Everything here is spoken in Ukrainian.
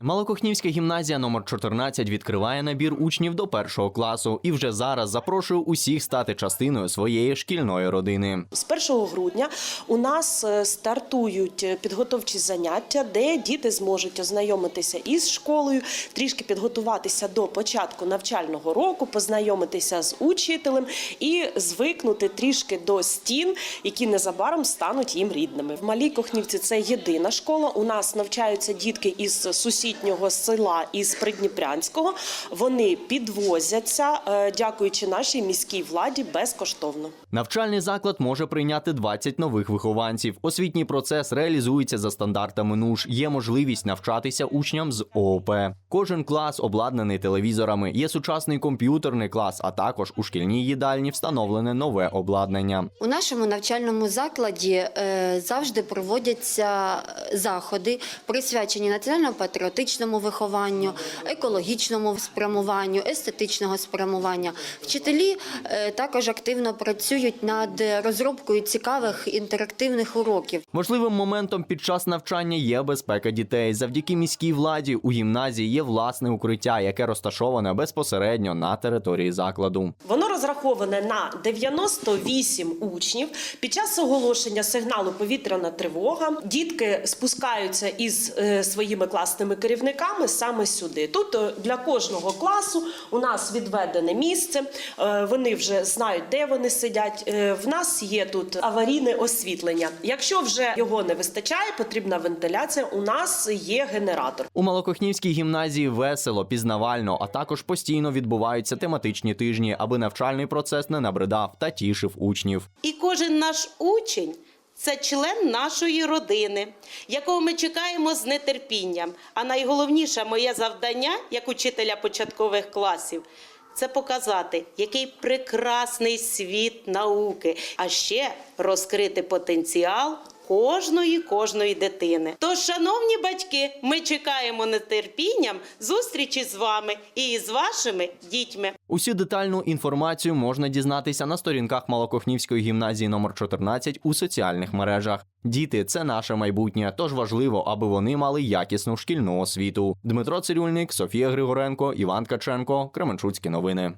Малокохнівська гімназія номер 14 відкриває набір учнів до першого класу і вже зараз запрошує усіх стати частиною своєї шкільної родини. З 1 грудня у нас е, стартують е, підготовчі заняття, де діти зможуть ознайомитися із школою, трішки підготуватися до початку навчального року, познайомитися з учителем і звикнути трішки до стін, які незабаром стануть їм рідними. В Малій Кохнівці це єдина школа. У нас навчаються дітки із сусіднього села із Придніпрянського. Вони підвозяться, е, дякуючи нашій міській владі, безкоштовно. Навчальний заклад може прийняти 20 нових вихованців. Освітній процес реалізується за стандартами НУШ. Є можливість навчатися учням з ООП. Кожен клас обладнаний телевізорами. Є сучасний комп'ютерний клас, а також у шкільній їдальні встановлене нове обладнання. У нашому навчальному закладі е, завжди проводяться е, заходи, присвячені національно-патріотичному вихованню, екологічному спрямуванню, естетичного спрямування. Вчителі е, також активно працюють над розробкою цікавих інтерактивних уроків. Важливим моментом під час навчання є безпека дітей. Завдяки міській владі у гімназії є власне укриття, яке розташоване безпосередньо на території закладу. Воно розраховане на 98 учнів. Під час оголошення сигналу повітряна тривога дітки спускаються із е, своїми класними керівниками саме сюди. Тут е, для кожного класу у нас відведене місце. Е, вони вже знають, де вони сидять. Е, в нас є тут аварійне освітлення. Якщо вже його не вистачає, потрібна вентиляція. У нас є генератор. У Малокохнівській гімназії весело, пізнавально, а також постійно відбуваються тематичні тижні, аби навчальний процес не набридав та тішив учнів. І кожен наш учень це член нашої родини, якого ми чекаємо з нетерпінням. А найголовніше моє завдання, як учителя початкових класів, це показати, який прекрасний світ науки, а ще розкрити потенціал. Кожної кожної дитини. Тож, шановні батьки, ми чекаємо нетерпінням зустрічі з вами і з вашими дітьми. Усю детальну інформацію можна дізнатися на сторінках Малокохнівської гімназії номер 14 у соціальних мережах. Діти це наше майбутнє, тож важливо, аби вони мали якісну шкільну освіту. Дмитро Цирюльник, Софія Григоренко, Іван Ткаченко, Кременчуцькі новини.